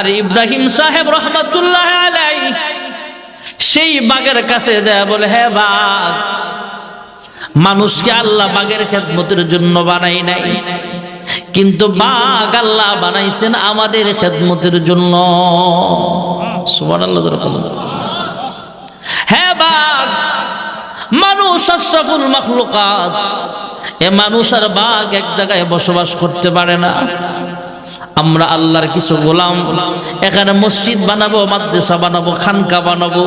আর ইব্রাহিম সাহেব রহমতুল্লাহ আলাই সেই বাঘের কাছে যায় বলে হ্যাঁ বাঘ, মানুষকে আল্লাহ বাঘের খেদমতের জন্য বানাই নাই। কিন্তু বাঘ আল্লাহ বানাইছেন আমাদের খেদমতের জন্য। জোরে হ্যাঁ বাঘ, মানুষ আশরাফুল মাখলুকাত, এ মানুষ আর বাঘ এক জায়গায় বসবাস করতে পারে না। আমরা আল্লাহর কিছু গোলাম। এখানে মসজিদ বানাবো, মাদ্রাসা বানাবো, খানকা বানাবো।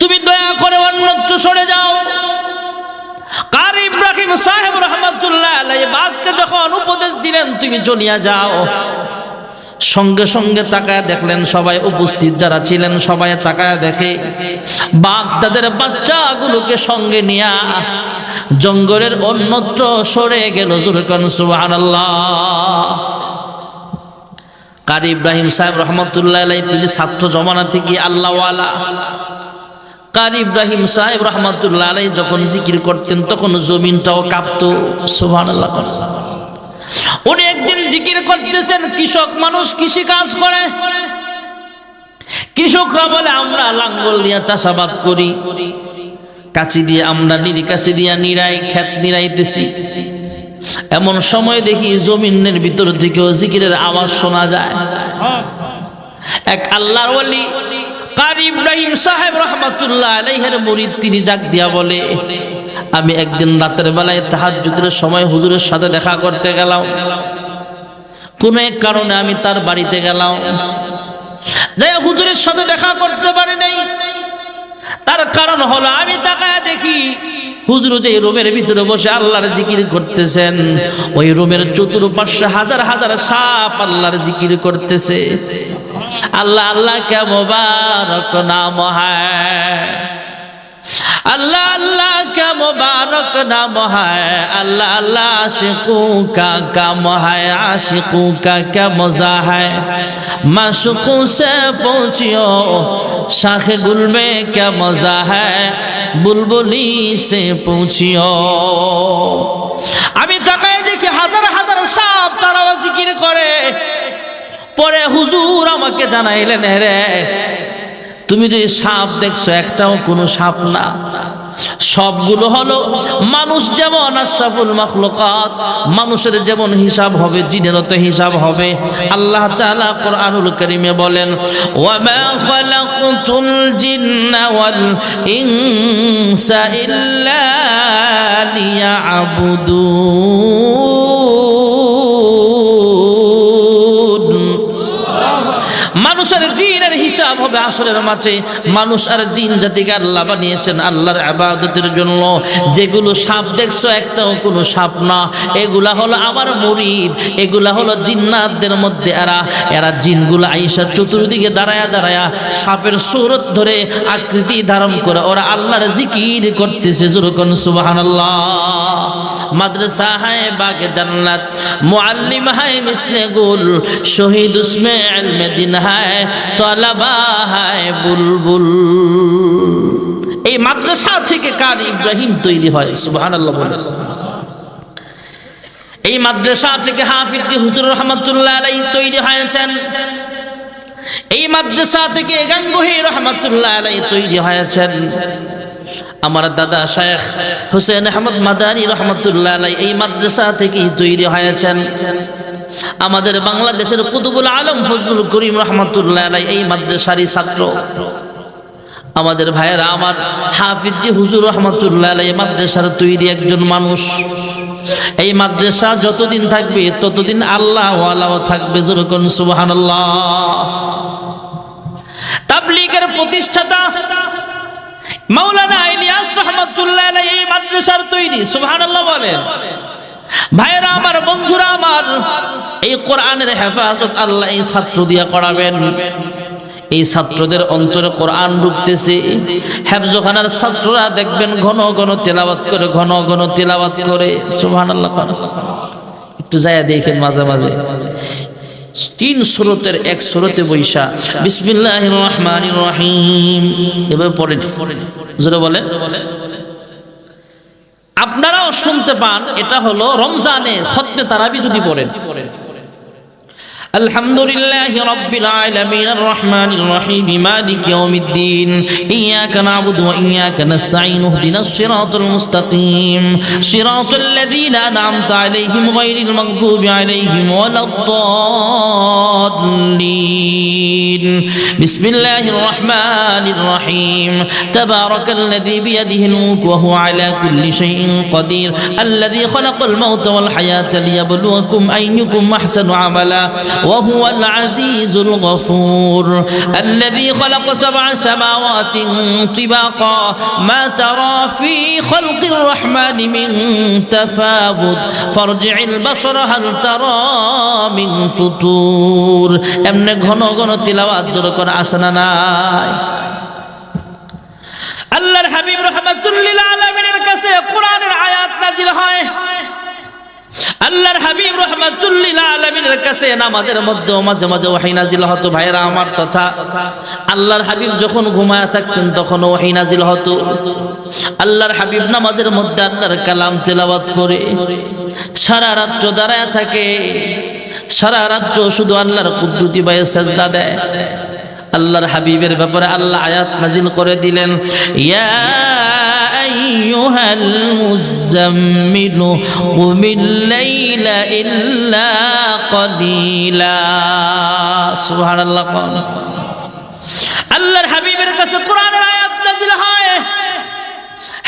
তুমি দয়া করে অন্যত্র সরে যাও। কার ইব্রাহিম সাহেব রহমতুল্লাহ আলাইহি বাঘকে যখন উপদেশ দিলেন, তুমি চলিয়া যাও। সঙ্গে সঙ্গে তাকায় দেখলেন সবাই উপস্থিত, যারা ছিলেন সবাই তাকায় দেখে। বাঘ তাদের বাচ্চাগুলোকে সঙ্গে নিয়া জঙ্গলের অন্যত্র সরে গেল। জুরকান সুবহানাল্লাহ। কারি ইব্রাহিম সাহেব রহমতুল্লাহ তিনি ছাত্র জমানা থেকে আল্লাহওয়ালা। কারি ইব্রাহিম সাহেব রহমতুল্লাহ আলাই যখন জিকির করতেন, তখন জমিনটাও কাঁপতো। সুবহানাল্লাহ উনি একদিন জিকির করতেছেন, কৃষক মানুষ কৃষি কাজ করে। কৃষকরা বলে, আমরা লাঙ্গল দিয়া চাষাবাদ করি। কাচি দিয়ে আমরা নিরি কাছি দিয়া নিরাই ক্ষেত নিরাইতেছি এমন সময় দেখি জমিনের ভিতর থেকেও জিকিরের আওয়াজ শোনা যায়। এক আল্লাহর ওলি, কারি ইব্রাহিম সাহেব রহমাতুল্লাহ আলাইহের মুরিদ, তিনি জাগ দিয়া বলে, আমি একদিন রাতের বেলায় তাহাজ্জুদের সময় হুজুরের সাথে দেখা করতে গেলাম। কোন এক কারণে আমি তার বাড়িতে গেলাম। যাই হুজুরের সাথে দেখা করতে পারি নাই। তার কারণ হলো, আমি তাকায় দেখি হুজুর যে রুমের ভিতরে বসে আল্লাহর জিকির করতেছেন, ওই রুমের চতুর্পার্শ্বে হাজার হাজার সাপ আল্লাহর জিকির করতেছে। আল্লাহ আল্লাহ কে মোবারক নাম হ্যায় আল্লাহ আল্লাহ কা মোবারক নাম হায়। আল্লাহ আল্লাহ আশিকু কা কাম হায়। আশিকু কা কে মজা হায়। মাশুকু সে পৌঁছিও শাখ গুলবে কে মজা হায়। বুলবুলি সে পৌঁছিও। আমি তাকাই দেখি হাজার হাজার সাপ তারা জিকির করে। পরে হুজুর আমাকে জানাইলেন রে তুমি যে সাপ দেখছ, একটাও কোনো সাপ না। সবগুলো হলো মানুষ যেমন আশরাফুল মাখলুকাত, মানুষের যেমন হিসাব হবে, জিনেরও তো হিসাব হবে। আল্লাহ তাআলা কোরআনুল কারীমে বলেন, ওয়ামা খালাকতুল জিন্না ওয়াল ইনসা ইল্লা লিয়াবুদুন। মানুষের জিনের হিসাব হবে আসরের মাঠে। মানুষ আর জিন জাতিকে আল্লাহ বানিয়েছেন আল্লাহর আবাদতের জন্য। যেগুলো সাপ দেখছ, একটাও কোনো সাপ না। এগুলা হলো আমার মুরিদ। এগুলা হলো জিন্নাতদের মধ্যে এরা। এরা জিনগুলো আইসা চতুর্দিকে দাঁড়ায়া দাঁড়ায়া সাপের সুরত ধরে আকৃতি ধারণ করে ওরা আল্লাহর জিকির করতেছে জুরকন সুবহানাল্লাহ। মাদ্রাসা হায় বাগে জান্নাত, মুআল্লিম হায় মিসলে গুল, শহীদ উসমে দিন হায় তলাবা হায় বুলবুল। এই মাদ্রাসা থেকে কার ইব্রাহিম তৈরি হয়? বলে। এই মাদ্রাসা থেকে হাফিজি হুজুর রহমতুল্লাহ আলাই তৈরি হয়েছেন। এই মাদ্রাসা থেকে গাঙ্গুহি রহমতুল্লাহ আলাই তৈরি হয়েছেন। আমার দাদা শেখ হুসেন আহমদ মাদানী রহমতুল্লাহ এই মাদ্রাসা থেকেই তৈরি হয়েছেন। আমাদের বাংলাদেশের কুতুবুল আলম ফজলুল করিম রহমতুল্লাহ এই মাদ্রাসারই ছাত্র। আমাদের ভাইয়েরা আমার হাফিজ জি হুজুর রহমতুল্লাহ আলাই মাদ্রাসার তৈরি একজন মানুষ। এই মাদ্রাসা যতদিন থাকবে ততদিন আল্লাহ আল্লাহ থাকবে যেরকম সুবহানাল্লাহ। তাবলীগের প্রতিষ্ঠাতা মাওলানা ইলিয়াস রহমাতুল্লাহ এই মাদ্রাসার তৈরি, সুবহানাল্লাহ বলেন। ভাইরা, আমার বন্ধুরা, আমার এই কোরআনের হেফাজত আল্লাহ এই ছাত্র দিয়া করাবেন। এই ছাত্রদের অন্তরে কোরআন ঢুকতেছে। হেফজখানার ছাত্ররা দেখবেন ঘন ঘন তেলাওয়াত করে, ঘন ঘন তেলাওয়াত করে, সুবহানাল্লাহ একটু যায় দেখেন মাঝে মাঝে। তিন স্রোতের এক স্রোতে বৈশা। বিসমিল্লাহ রহমান রহিম এভাবে পড়েন। জোরে বলে আপনারাও শুনতে পান, এটা হলো রমজানে খতমে তারাবি যদি পড়েন। الحمد لله رب العالمين الرحمن الرحيم مالك يوم الدين إياك نعبد وإياك نستعين اهدنا الصراط المستقيم صراط الذين أنعمت عليهم غير المغضوب عليهم ولا الضالين بسم الله الرحمن الرحيم تبارك الذي بيده الملك وهو على كل شيء قدير الذي خلق الموت والحياة ليبلوكم أيكم أحسن عملا. وهو العزيز الغفور الذي خلق سبع سماوات طباقا ما ترى في خلق الرحمن من تفاوت فارجع البصر هل ترى من فطور এমনি ঘন ঘন তিলাওয়াত জোর করে আসে না নাই আল্লাহর হাবিব রহমাতুল্লিল আলমিনের কাছে কোরআনের আয়াত নাজিল হয় আল্লাহর হাবিব রহমাতুল্লিল আলমিনের কাছে নামাজের মধ্যে মাঝে মাঝে ওয়াহি নাজিল হতো, ভাইরা আমার তথা আল্লাহর হাবিব যখন ঘুমায় থাকতেন তখন ওয়াহি নাজিল হতো। আল্লাহর হাবিব নামাজের মধ্যে আল্লাহর কালাম তেলাওয়াত করে। সারা রাত্র দাঁড়ায় থাকে। সারা রাত্র শুধু আল্লাহর কুদ্দুতি বায়ে সেজদা দেয়। আল্লাহর হাবিবের ব্যাপারে আল্লাহ আয়াত নাজিল করে দিলেন, ইয়া আইয়ুহাল মুজাম্মিল কুমিল লাইলা ইল্লা কলিলা। সুবহানাল্লাহ আল্লাহর হাবিবের কাছে কোরআনের আয়াত নাজিল হয়।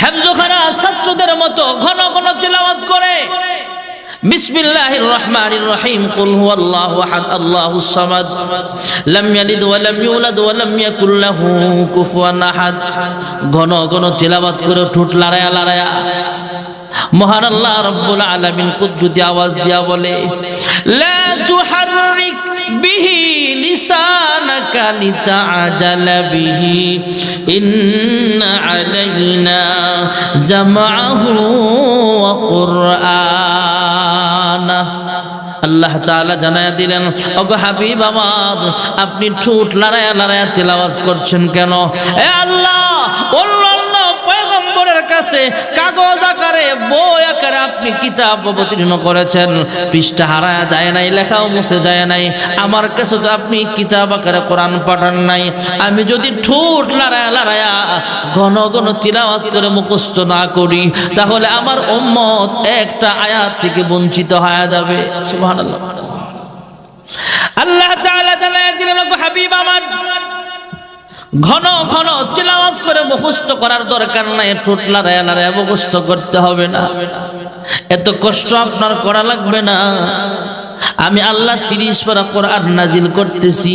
হেফজখানা ছাত্রদের মতো ঘন ঘন তিলাওয়াত করে। বিসমিল্লাহির রহমানির রহিম। কুল হুয়াল্লাহু আহাদ আল্লাহুস সামাদ। লাম ইয়ালিদ ওয়া লাম ইউলাদ ওয়া লাম ইয়াকুল লাহু কুফুয়ান আহাদ। ঘন ঘন তেলাওয়াত করে ঠোঁট লড়ায়া লড়ায়া। মহান আল্লাহ রব্বুল আলামিন কুদরতি আওয়াজ দিয়া বলে, লা তুহাররিক বিহি লিসানাকা লিতাআজাল বিহি। ইন্ন আলাইনা জামআহু ওয়া কুরআন। আল্লাহ তাআলা জানায়া দিলেন, ওগো হাবিব আমার, আপনি ঠোঁট লড়ায়া লড়ায়া তেলাওয়াত করছেন কেন? এ আল্লাহ! কাছে কাগজ আকারে, বই আকারে আপনি কিতাব অবতীর্ণ করেছেন। পৃষ্ঠা হারায় যায় নাই, লেখাও মুছে যায় নাই। আমার কাছে তো আপনি কিতাব আকারে কোরআন পাঠান নাই। আমি যদি ঠোঁট লড়ায়া লড়ায়া ঘন ঘন তিলাওয়াত করে মুখস্থ না করি, তাহলে আমার উম্মত একটা আয়াত থেকে বঞ্চিত হয়ে যাবে। সুবহানাল্লাহ। আল্লাহ তাআলা জানায় দিলেন হাবিব আমার ঘন ঘন তিলাওয়াত করে মুখস্থ করার দরকার নাই, ঠোঁট লড়ায় লড়ায় মুখস্থ করতে হবে না। এত কষ্ট আপনার করা লাগবে না। আমি আল্লাহ তিরিশ পারা কোরআন নাজিল করতেছি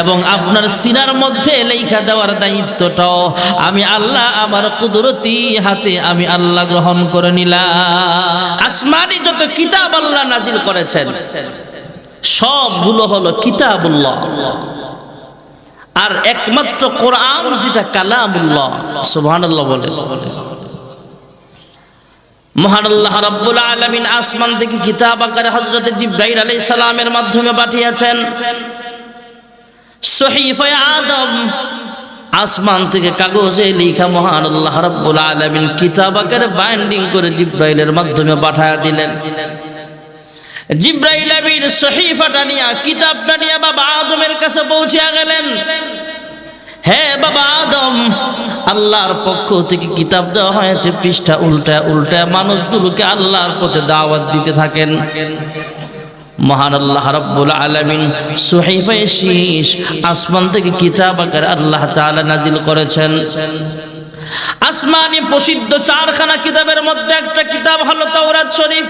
এবং আপনার সিনার মধ্যে লেখা দেওয়ার দায়িত্বটাও আমি আল্লাহ আমার কুদরতি হাতে আমি আল্লাহ গ্রহণ করে নিলাম। আসমানি যত কিতাব আল্লাহ নাজিল করেছেন, সবগুলো হলো কিতাবুল্লাহ। আর একমাত্র কোরআন যেটা কালামুল্লাহ, সুবহানাল্লাহ বলে। মহান আল্লাহ রাব্বুল আলামিন আসমান থেকে কিতাব আকারে হযরত জিবরাইল আলাইহিস সালামের মাধ্যমে পাঠিয়েছেন। সহিফায়ে আদম, আসমান থেকে কাগজে লেখা মহান আল্লাহ রাব্বুল আলামিন কিতাব আকারে বাইন্ডিং করে জিবরাইলের মাধ্যমে পাঠায়া দিলেন। জিব্রাইল আমিন সহিফাটা নিয়ে, কিতাবটা নিয়ে বাবা আদমের কাছে পৌঁছে গেলেন। হে বাবা আদম, আল্লাহর পক্ষ থেকে কিতাব দেওয়া হয়েছে, পৃষ্ঠা উল্টা উল্টা মানুষগুলোকে আল্লাহর পথে দাওয়াত দিতে থাকেন। মহান আল্লাহ রাব্বুল আলামিন সুহাইফায়ে শীষ আসমান থেকে কিতাব আকারে আল্লাহ তাআলা নাজিল করেছেন। আসমানি প্রসিদ্ধ চারখানা কিতাবের মধ্যে একটা কিতাব হলো তাওরাত শরীফ।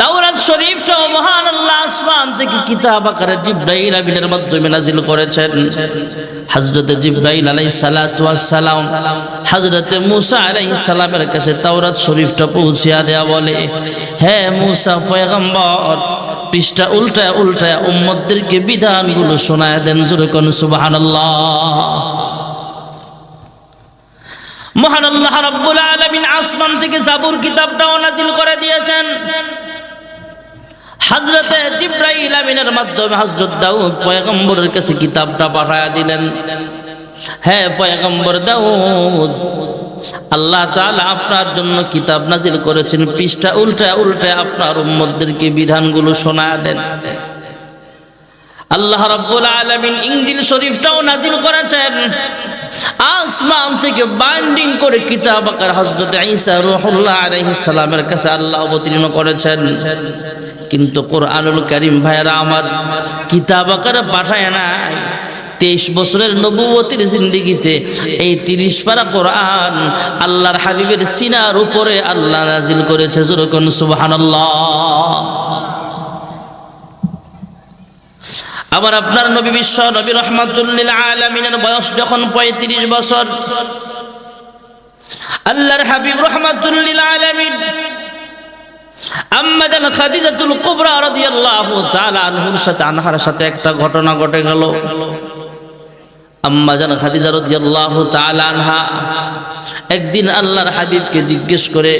তাওরাত শরীফ সহ মহান আল্লাহ আসমান থেকে কিতাব আকারে জিব্রাইল আমিনের মাধ্যমে নাজিল করেছেন। হযরত জিব্রাইল আলাইহিস সালাতু ওয়াস সালাম হযরত মুসা আলাইহিস সালামের কাছে তাওরাত শরীফটা পৌঁছিয়া দেয়া বলে, হে মুসা পয়গম্বর, পৃষ্ঠা উল্টায় উল্টায় উম্মতদেরকে বিধানগুলো শোনায় দেন জোরে কোন সুবহানাল্লাহ। মহান আল্লাহ রাব্বুল আলামিন আসমান থেকে জাবুর কিতাবটাও নাজিল করে দিয়েছেন। হজরতে জিব্রাইল আমিনের মাধ্যমে হজরত দাউদ পয়গম্বরের কাছে কিতাবটা পাঠায়া দিলেন। হ্যাঁ পয়গম্বর দাউদ, আল্লাহ তাআলা আপনার জন্য কিতাব নাজিল করেছেন। পৃষ্ঠা উল্টা উল্টা আপনার উম্মতদেরকে বিধানগুলো শোনা দেন। আল্লাহ রাব্বুল আলামিন ইংজিল শরীফটাও নাজিল করেছেন। আসমান থেকে বাইন্ডিং করে কিতাব আকার হযরত ঈসা রূহুল্লাহ আলাইহিস সালামের কাছে আল্লাহ অবতীর্ণ করেছেন। কিন্তু কোরআনুল করিম ভাইরা আমার কিতাব আকারে পাঠায় নাই। তেইশ বছরের নবুয়তির জিন্দিগিতে এই তিরিশ পারা কোরআন আল্লাহর হাবিবের সিনার উপরে আল্লাহ নাজিল করেছে যেরকম সুবহানাল্লাহ। আবার আপনার নবী বিশ্ব নবী রহমাতুল্লিল আলমিনের বয়স যখন পঁয়ত্রিশ বছর, আল্লাহর হাবিব রহমাতুল্লিল আলমিন আম্মাদান খাদিজাতুল কুবরা রাদিয়াল্লাহু তাআলা আনহুর সাথে, আনহার সাথে একটা ঘটনা ঘটে গেল। আম্মাজান খাদিজা রাদিয়াল্লাহু তাআলা আনহা একদিন আল্লাহর হাবিবকে জিজ্ঞেস করে,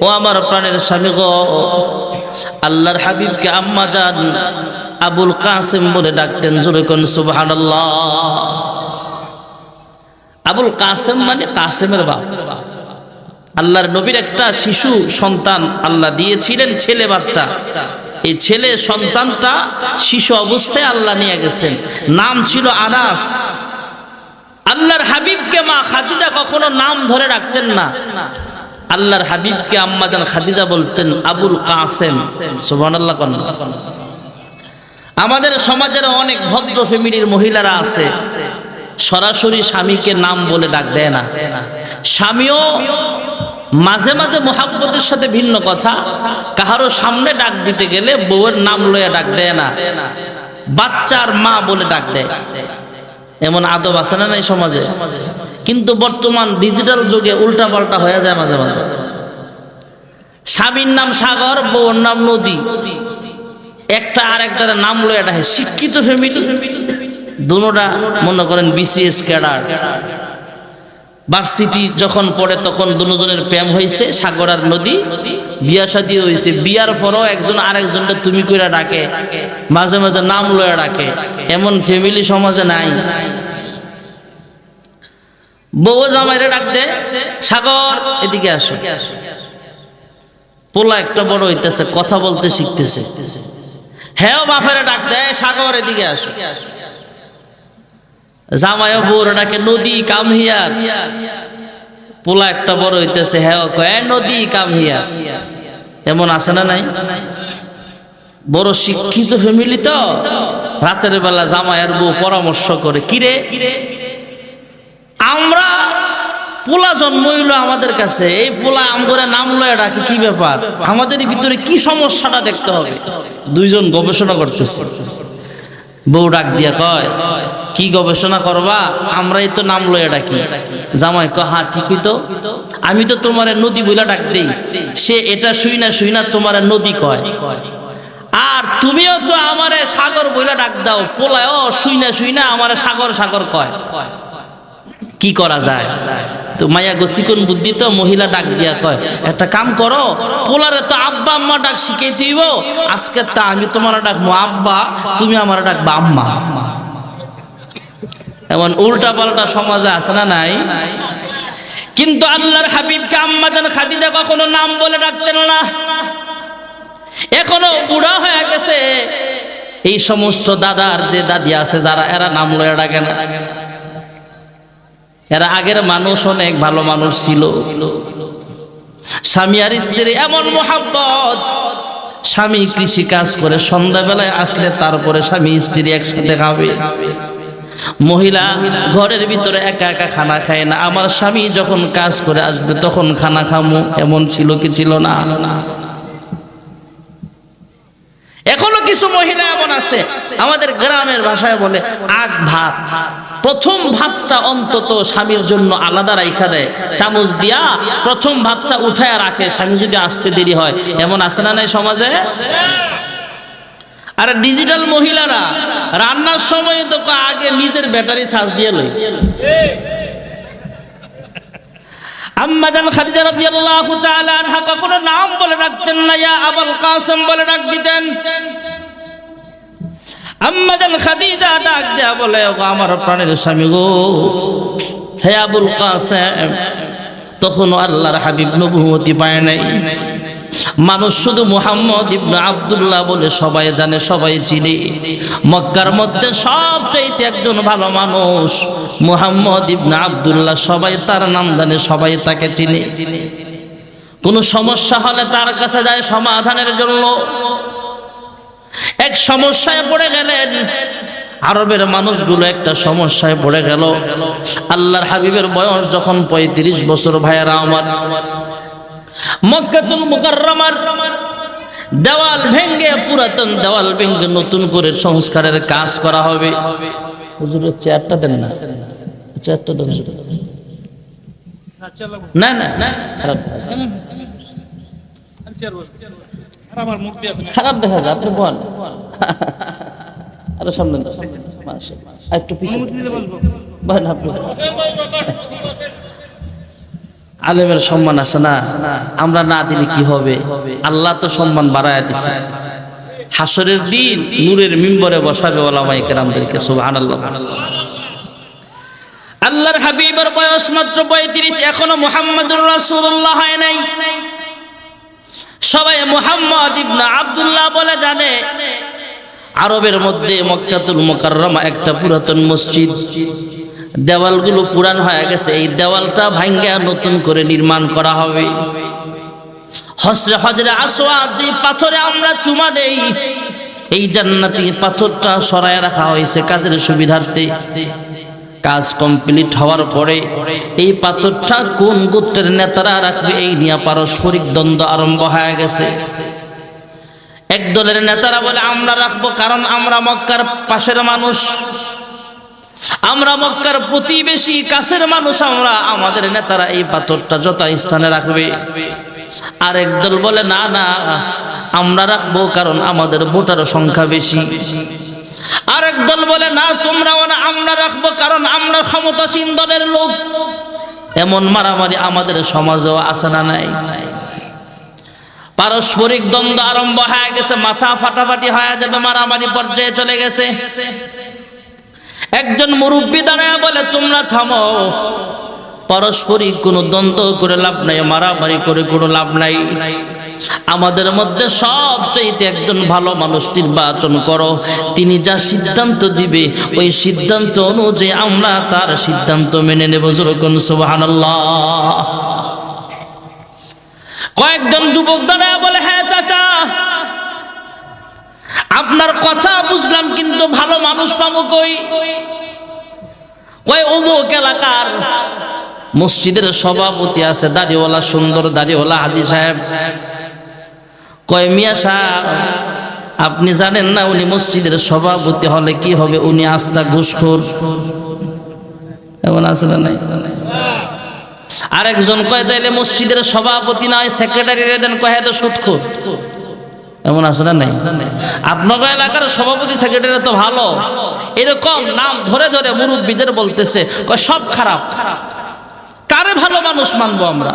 ও আমার প্রাণের স্বামী গো, আল্লাহর হাবিবকে আম্মাজান আবুল কাসেম বলে ডাকতেন জোরে কোন সুবহানাল্লাহ। আবুল কাসেম মানে কাসেমের বাপ। আল্লাহর নবীর একটা শিশু সন্তান আল্লাহ দিয়েছিলেন, ছেলে বাচ্চা। এই ছেলে সন্তানটা শিশু অবস্থায় আল্লাহ নিয়ে গেছেন। নাম ছিল আনাস। আল্লাহর হাবিবকে মা খাদিজা কখনো নাম ধরে রাখতেন না। আল্লাহর হাবিবকে আম্মাজান খাদিজা বলতেন, আবুল কাসেম। সুবহানাল্লাহ কন্যা আমাদের সমাজের অনেক ভদ্র ফ্যামিলির মহিলারা আছে। সরাসরি স্বামীকে নাম বলে ডাক দেয় না। স্বামীও মাঝে মাঝে মোহাব্বতের সাথে ভিন্ন কথা। কাহারও সামনে ডাক দিতে গেলে বউয়ের নাম লইয়া ডাক দেয় না। বাচ্চার মা বলে ডাক দেয়। এমন আদব আছে না এই সমাজে? কিন্তু বর্তমান ডিজিটাল যুগে উল্টা পাল্টা হয়ে যায় মাঝে মাঝে। স্বামীর নাম সাগর বউর নাম নদী। একটা আর একটার নাম লয়ে এটা শিক্ষিত ফ্যামিলি। দুনোটা মনে করেন বিসিএস ক্যাডার। ভার্সিটি যখন পড়ে তখন দুজনের প্রেম হয়েছে, সাগর আর নদী। বিয়া শাদী হয়েছে। বিয়ার পরও একজন আরেকজনটা তুমি কইরা ডাকে, মাঝে মাঝে নাম লয়ে ডাকে। এমন ফ্যামিলি সমাজে নাই। বউ জামাইরে ডাক দে, সাগর, এদিকে আসো। পোলা একটা বড় হইতেছে, কথা বলতে শিখতেছে। হ্যাঁ বাপেরে ডাক দেয় সাগর, এদিকে আসো। জামায় বোর ডাকে নদী কামহিয়ার? পোলা একটা বড় হইতেছে হ্যাঁ কয় নদী কামহিয়ার। এমন আছে না নাই? বড় শিক্ষিত ফ্যামিলি তো। রাতের বেলা জামাইয়ের বউ পরামর্শ করে কিরে আমরা পোলা জন্ম হইল আমাদের কাছে, এই পোলা আমগরে নাম লয়ে ডাকে, কি ব্যাপার? আমাদের ভিতরে কি সমস্যাটা দেখতে হবে? দুইজন গবেষণা করতেছে। বউ ডাক দিয়া কয়, কি গবেষণা করবা? আমরাই তো নাম লয়ে ডাকি। জামাই ক হা ঠিকই তো। আমি তো তোমার নদী বইলা ডাক দেই। সে এটা শুই না শুই না তোমার নদী কয়। আর তুমিও তো আমারে সাগর বইলা ডাক দাও। পোলায় ও শুই না শুই না আমারে সাগর সাগর কয়। কি করা যায়? তো মায়া গসিকুন বুদ্ধি তো মহিলা ডাক দিয়া কয়, একটা কাম করো, পোলারে তো আব্বা আম্মা ডাক শিখাই দিব, আজকে তা আমি তোমার ডাকবো আব্বা, তুমি আমার ডাকবা আম্মা। এমন উল্টা পাল্টা সমাজে আছে না নাই? কিন্তু আল্লাহর হাবিবকে আম্মা যেন খাদিজা কখনো নাম বলে ডাকতেন না। এখনও বুড়া হয়ে গেছে। এই সমস্ত দাদার যে দাদি আছে, যারা এরা নাম লয়ে ডাকে না। এরা আগের মানুষ অনেক ভালো মানুষ ছিল। স্বামী আর স্ত্রী এমন মোহাব্বত। স্বামী কৃষি কাজ করে, সন্ধ্যাবেলায় আসলে তারপরে স্বামী স্ত্রী একসাথে খাবে। মহিলা ঘরের ভিতরে একা একা খানা খায় না। আমার স্বামী যখন কাজ করে আসবে, তখন খানা খামো, এমন ছিল কি ছিল না? এখনও কিছু মহিলা এমন আছে, আমাদের গ্রামের ভাষায় বলে আগ ভাত। প্রথম ভাতটা অন্তত স্বামীর জন্য আলাদা রাইখা দেয়। চামচ দিয়া প্রথম ভাতটা উঠায় রাখে, স্বামী যদি আসতে দেরি হয়। এমন আছে না নাই সমাজে? আর ডিজিটাল মহিলারা, রান্নার সময় তো আগে নিজের ব্যাটারি চার্জ দিয়ে লই আম্মাজান খাদিজা রাদিয়াল্লাহু তাআলা আনহা কখনো নাম বলে ডাকতেন না, ইয়া আবুল কাসেম বলে ডাক দিতেন। আম্মাদান খাদিজা ডাক দেয়া বলে ও আমার প্রাণের স্বামী গো, হে আবুল কাসেম তখন আল্লাহর হাবিব নবুয়তি পায় নাই। মানুষ শুধু মুহাম্মদ ইবনে আব্দুল্লাহ বলে সবাই জানে, সবাই চিনে। মক্কার মধ্যে সবচাইতে একজন ভালো মানুষ মুহাম্মদ ইবনে আব্দুল্লাহ, সবাই তার নাম জানে, সবাই তাকে চিনে। কোনো সমস্যা হলে তার কাছে যায় সমাধানের জন্য। এক সমস্যায় পড়ে গেলেন, আরবের মানুষগুলো একটা সমস্যায় পড়ে গেল। আল্লাহর হাবিবের বয়স যখন পঁয়ত্রিশ বছর, ভাইয়েরা আমার। মক্কাতুল মুকাররমার দেওয়াল ভেঙ্গে পুরাতন দেওয়াল ভেঙ্গে নতুন করে সংস্কারের কাজ করা হবে। হুজুরের চেয়ারটা দেন না। চেয়ারটা দেন। না না না, খারাপ। দেখা যায়, আপনি বল। আরও সামনে একটু আপনি। আলেমের সম্মান আছে না? আমরা না দিলে কি হবে? আল্লাহ তো সম্মান বাড়ায় দিছে। হাসরের দিন নূরের মিম্বরে বসাবে ওলামাই কেরামদেরকে, সুবহানাল্লাহ। আল্লাহর হাবিবের বয়স মাত্র পঁয়ত্রিশ, এখনও মুহাম্মদুর রাসূলুল্লাহ হয় নাই। সবাই মুহাম্মদ ইবনে আব্দুল্লাহ বলে জানে। আরবের মধ্যে মক্কাতুল মুকাররমা একটা পুরাতন মসজিদ। দেওয়ালগুলো পুরান হয়ে গেছে, এই দেওয়ালটা ভাঙ্গা নতুন করে নির্মাণ করা হবে। হসরে হজরে আসওয়াদ যে পাথরে আমরা চুমা দেই। এই জান্নাতি পাথরটা সরায় রাখা হয়েছে কাজের সুবিধার্থে। কাজ কমপ্লিট হওয়ার পরে এই পাথরটা কোন গোত্রের নেতারা রাখবে এই নিয়ে পারস্পরিক দ্বন্দ্ব আরম্ভ হয়ে গেছে। এক দলের নেতারা বলে, আমরা রাখব কারণ আমরা মক্কার পাশের মানুষ। আমরা মক্কার প্রতিবেশী কাছের মানুষ, আমরা আমাদের নেতারা এই পাথরটা যত স্থানে রাখবে। আরেক দল বলে, না না, আমরা রাখব কারণ আমাদের ভোটার সংখ্যা বেশি। আরেক দল বলে, না, তোমরাও না, আমরা রাখব কারণ আমরা ক্ষমতাসীন দলের লোক। এমন মারামারি আমাদের সমাজেও আসে না নাই। পারস্পরিক দ্বন্দ্ব আরম্ভ হয়ে গেছে, মাথা ফাটাফাটি হয়ে যাবে, মারামারি পর্যায়ে চলে গেছে। একজন মুরব্বী দাঁড়ায় বলে, তোমরা থামো। পারস্পরিক কোনো দ্বন্দ্ব করে লাভ নাই, মারামারি করে কোনো লাভ নাই। আমাদের মধ্যে সবচাইতে একজন ভালো মানুষ নির্বাচন করো। তিনি যা সিদ্ধান্ত দিবে, ওই সিদ্ধান্ত অনুযায়ী আমরা তার সিদ্ধান্ত মেনে নেব। যেরকম সুবহানাল্লাহ। কয়েকজন যুবক দাঁড়ায় বলে হ্যাঁ চাচা। আপনার কথা বুঝলাম, কিন্তু ভালো মানুষ পাবো কই? কয়, অমুক এলাকার মসজিদের সভাপতি আছে, দাড়িওয়ালা সুন্দর, দাড়িওয়ালা হাজি সাহেব। কয়, মিয়া সাহেব, আপনি জানেন না উনি মসজিদের সভাপতি হলে কি হবে? উনি আস্থা ঘুষখোর। এমন আছে না নাই? আরেকজন কয়, তাইলে মসজিদের সভাপতি নয় সেক্রেটারি দেন, কয় তো সুৎখোর। এমন আছে না নাই? আপনার এলাকার সভাপতি সেক্রেটারি তো ভালো। এরকম নাম ধরে ধরে মুরব্বীদের বলতেছে সব খারাপ। কারে ভালো মানুষ মানবো আমরা?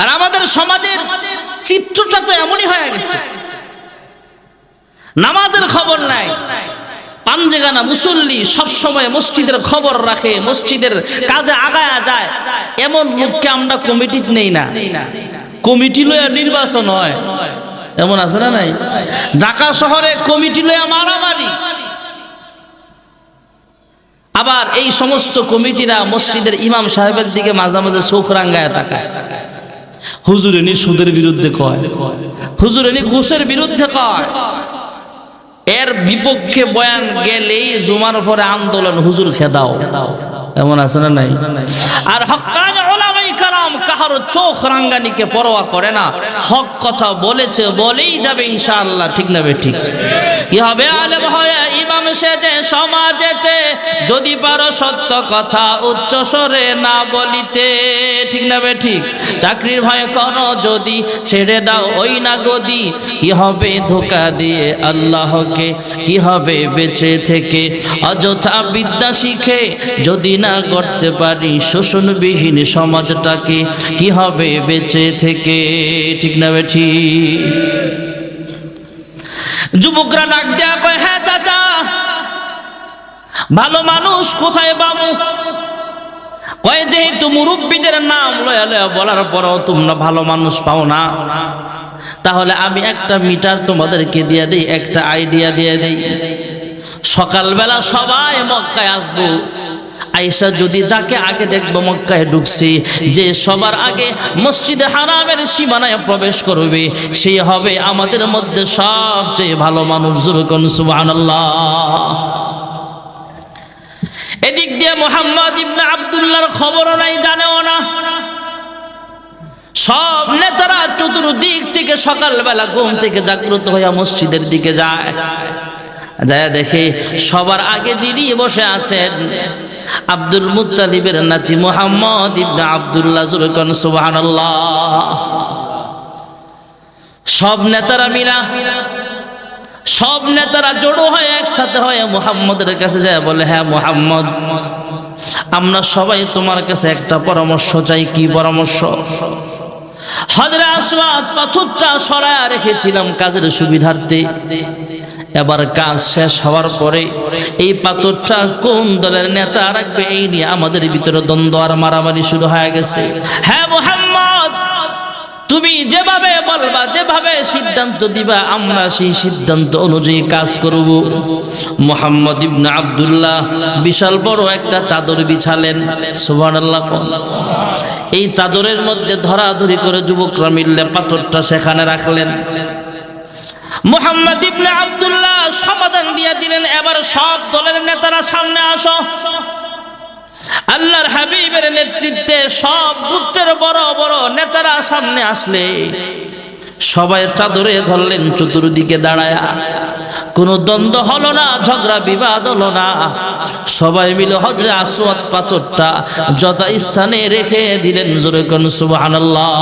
আর আমাদের সমাজের চিত্রটা তো এমনই হয়ে গেছে। নামাজের খবর নাই। পাঞ্জেগানা মুসল্লি সব সময় মসজিদের খবর রাখে, মসজিদের কাজে আগায়া যায়। এমন লোককে আমরা কমিটিতে নেই না। কমিটি লইয়া নির্বাচন হয়। এমন আছে না নাই? ঢাকা শহরে কমিটি লইয়া মারামারি। আবার এই সমস্ত কমিটিরা মসজিদের ইমাম সাহেবের দিকে মাঝে মাঝে চোখ রাঙ্গায় তাকায়। হুজুরেনি সুদের বিরুদ্ধে কয়। হুজুরেনি ঘুষের বিরুদ্ধে কয়। এর বিপক্ষে বয়ান গেলেই জুমার পরে আন্দোলন হুজুর খেদাও এমন আছে না নাই? আর হক্কানি কালাম কাহার চোখ রাঙ্গানিকে পরোয়া করে না। হক কথা বলেছে, বলেই যাবে ইনশাআল্লাহ, ঠিক না বে ঠিক? কি হবে আলেম হয়ে ইমাম সেজে সমাজেতে, যদি পারো সত্য কথা উচ্চ স্বরে না বলিতে, ঠিক না বে ঠিক? চাকরির ভয় করো যদি, ছেড়ে দাও ওই না গদি। কি হবে ধোকা দিয়ে আল্লাহকে, কি হবে বেঁচে থেকে? অযথা বিদ্যা শিখে যদি না করতে পারি, শোষণবিহীন সমাজটাকে কি হবে বেঁচে থেকে? ঠিক না বে ঠিক? যুবকরা ডাক দেয়া কয় হ্যাঁ চাচা, ভালো মানুষ কোথায় পাবো কয়, যেহেতু মুরব্বীদের নাম লয়া লয়া বলার পরও তোমরা ভালো মানুষ পাও না। তাহলে আমি একটা মিটার তোমাদেরকে দিয়ে দিই, একটা আইডিয়া দিয়ে দিই। সকালবেলা সবাই মক্কায় আসব। আইসা যদি যাকে আগে দেখব মক্কায় ঢুকছে, যে সবার আগে মসজিদে হারামের সীমানায় প্রবেশ করবে সে হবে আমাদের মধ্যে সবচেয়ে ভালো মানুষ। জুরুকন সুবহানাল্লাহ। এদিক দিয়ে মোহাম্মদ ইবনে আব্দুল্লাহর খবরও নাই, জানেও না। সব নেতারা চতুর্দিক থেকে সকালবেলা ঘুম থেকে জাগ্রত হইয়া মসজিদের দিকে যায়। যায় দেখে সবার আগে যিনি বসে আছেন আব্দুল মুত্তালিবের নাতি মোহাম্মদ ইবনে আব্দুল্লাহ জুরকন সুবহানাল্লাহ। সব নেতারা মিলা, সব নেতারা জড়ো হয়ে একসাথে হয়ে মুহাম্মদের কাছে যায়, বলে হ্যাঁ মুহাম্মদ, আমরা সবাই তোমার কাছে একটা পরামর্শ চাই। কি পরামর্শ? হজরে আসওয়াদ পাথরটা সরায় রেখেছিলাম কাজের সুবিধার্থে। এবার কাজ শেষ হওয়ার পরে এই পাথরটা কোন দলের নেতা রাখবে এই নিয়ে আমাদের ভিতরে দ্বন্দ্ব আর মারামারি শুরু হয়ে গেছে। হ্যাঁ মোহাম্মদ, তুমি যেভাবে বলবা, যেভাবে সিদ্ধান্ত দিবা, আমরা সেই সিদ্ধান্ত অনুযায়ী কাজ করব। মোহাম্মদ ইবনে আব্দুল্লাহ বিশাল বড় একটা চাদর বিছালেন। সুবহানাল্লাহ। এই চাদরের মধ্যে ধরাধরি করে যুবকরা মিললে পাথরটা সেখানে রাখলেন। মোহাম্মদ ইবনে আব্দুল্লাহ সমাধান দিয়ে দিলেন, এবার সব দলের নেতারা সামনে আসো। আল্লাহর হাবিবের নেতৃত্বে সব পুত্রের বড় বড় নেতারা সামনে আসলে। সবাই চাদরে ধরলেন, চতুর্দিকে দাঁড়ায়া। কোনো দ্বন্দ্ব হলো না, ঝগড়া বিবাদ হলো না। সবাই মিলে হজরে আসওয়াত পাথরটা যথা স্থানে রেখে দিলেন, জোরে কোন সুবহানাল্লাহ।